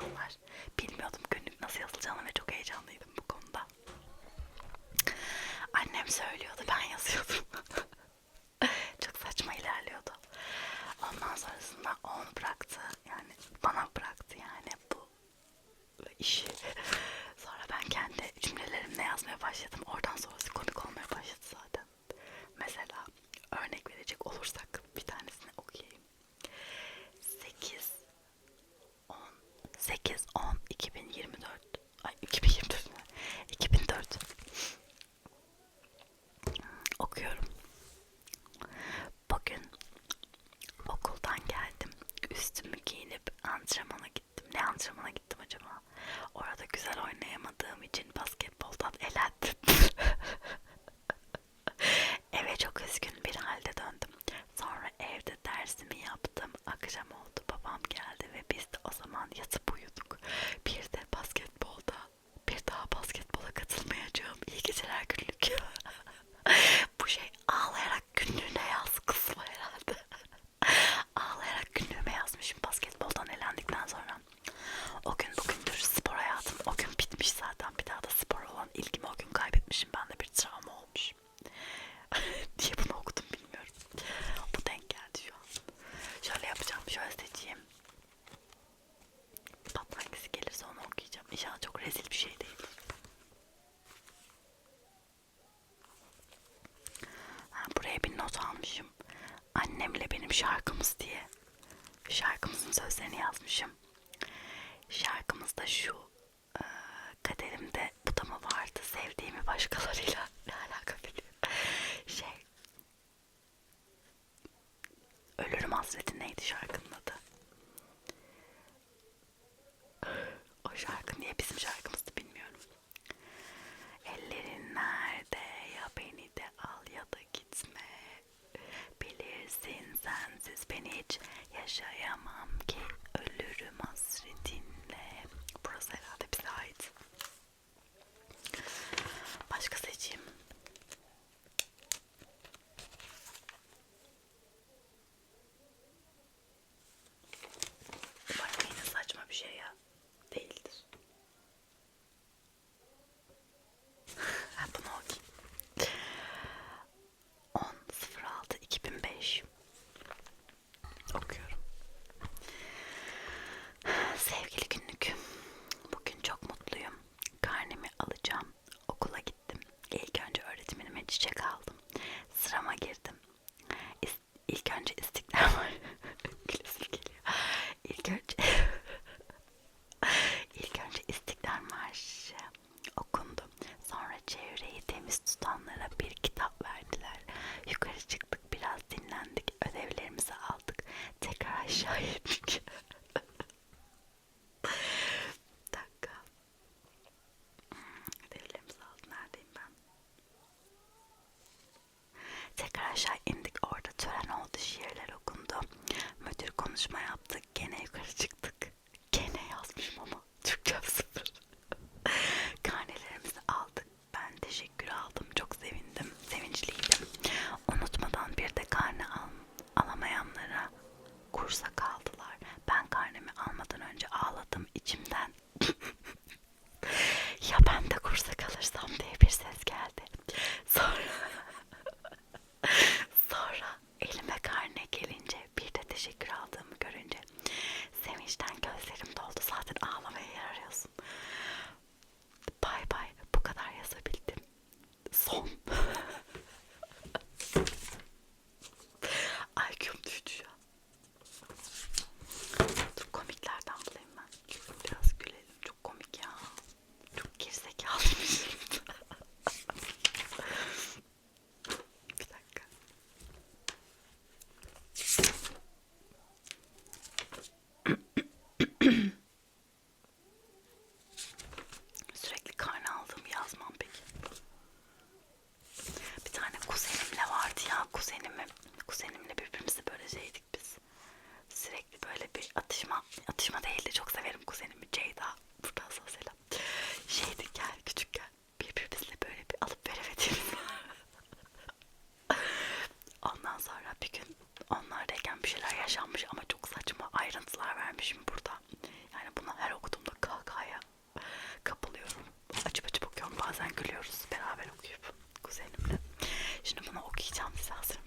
insanlar. Bilmiyordum günlük nasıl yazılacağını ve çok heyecanlıydım bu konuda. Annem söylüyordu ben yazıyordum. çok saçma ilerliyordu. Ondan sonrasında onu bıraktı. Yani bana bıraktı yani bu işi. Sonra ben kendi cümlelerimle yazmaya başladım. O bir gün onlardayken bir şeyler yaşanmış ama çok saçma ayrıntılar vermişim burada. Yani bunu her okuduğumda kahkahaya kapılıyorum. Açıp açıp okuyorum. Bazen gülüyoruz beraber okuyup kuzenimle. Şimdi bunu okuyacağım size hazır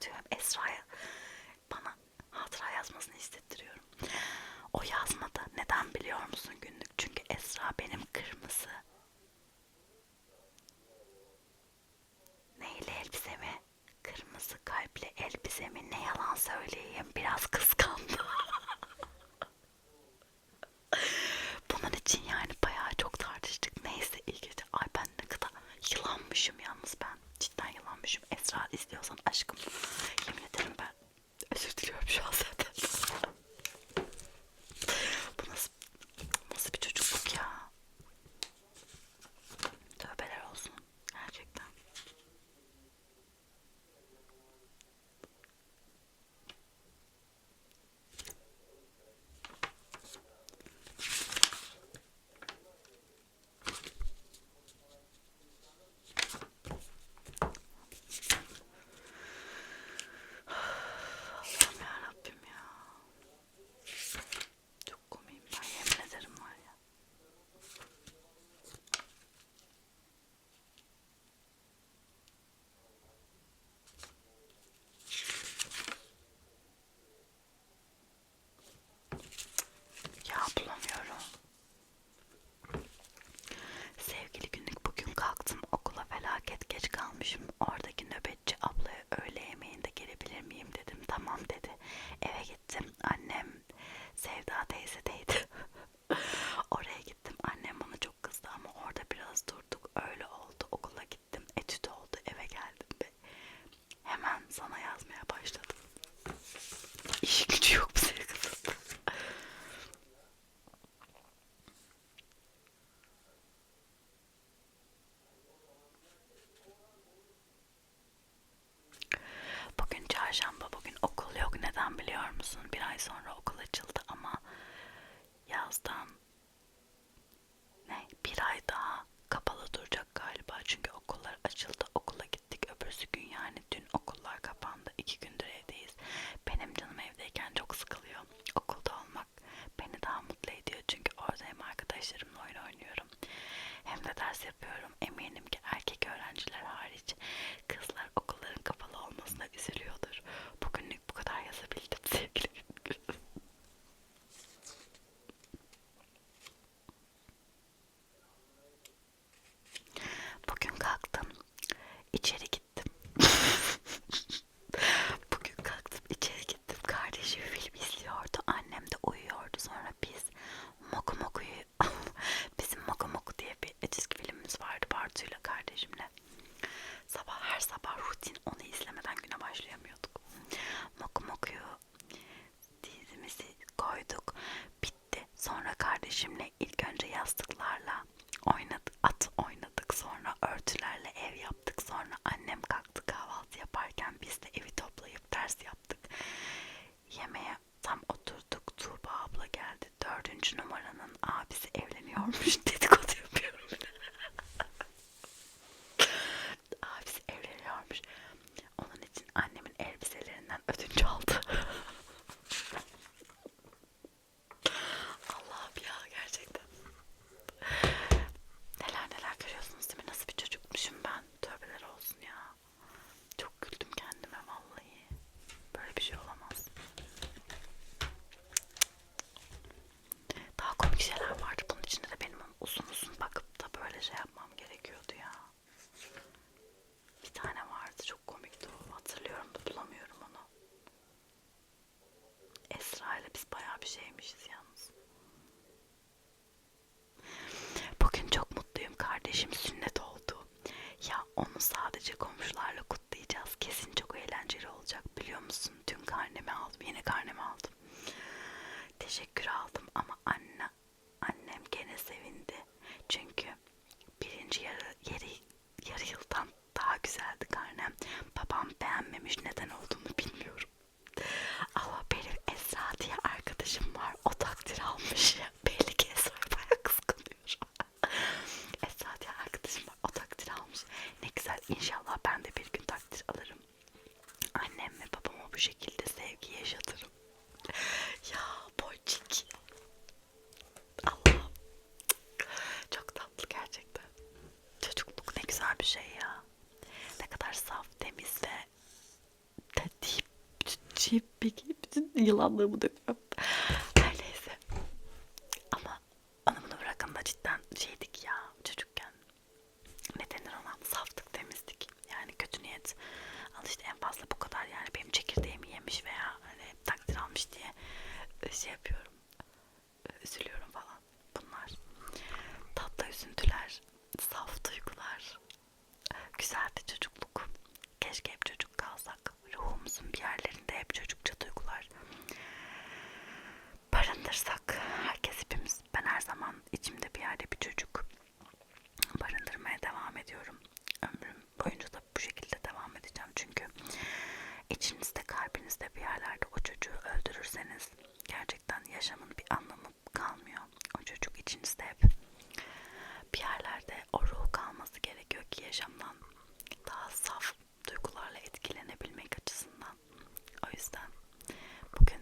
diyorum Esra'ya. Bana hatıra yazmasını hissettiriyorum. O yazmadı. Neden biliyor musun günlük? Çünkü Esra benim kırmızı egzersiz yapıyorum. Eminim ki erkek öğrenciler hariç kızlar okulların kapalı olmasına üzülüyordur. Bu girişimle ilgili eğlenceli olacak biliyor musun? Dün karnemi aldım. Yeni karnemi aldım. Teşekkür aldım ama anne annem gene sevindi. Çünkü birinci yarı, yarı, yarı yıldan daha güzeldi karnem. Babam beğenmemiş neden olduğunu bilmiyorum. Ama benim Esra diye arkadaşım var. O takdir almış ya. Belli ki Esra bayağı kıskanıyor. Esra diye arkadaşım var. O takdir almış. Ne güzel inşallah şekilde sevgi yaşatırım. ya boncik. Allah'ım. Çok tatlı gerçekten. Çocukluk ne güzel bir şey ya. Ne kadar saf, temiz ve deyip, deyip, deyip, yılanlığımı döküyorum. Keşke hep çocuk kalsak. Ruhumuzun bir yerlerinde hep çocukça duygular barındırsak. Herkes hepimiz. Ben her zaman içimde bir yerde bir çocuk barındırmaya devam ediyorum. Ömrüm boyunca da bu şekilde devam edeceğim. Çünkü içinizde kalbinizde bir yerlerde o çocuğu öldürürseniz gerçekten yaşamın bir anlamı kalmıyor. O çocuk içinizde hep bir yerlerde o ruh kalması gerekiyor ki yaşamdan daha saf duygularla etkilenebilmek açısından. O yüzden bugün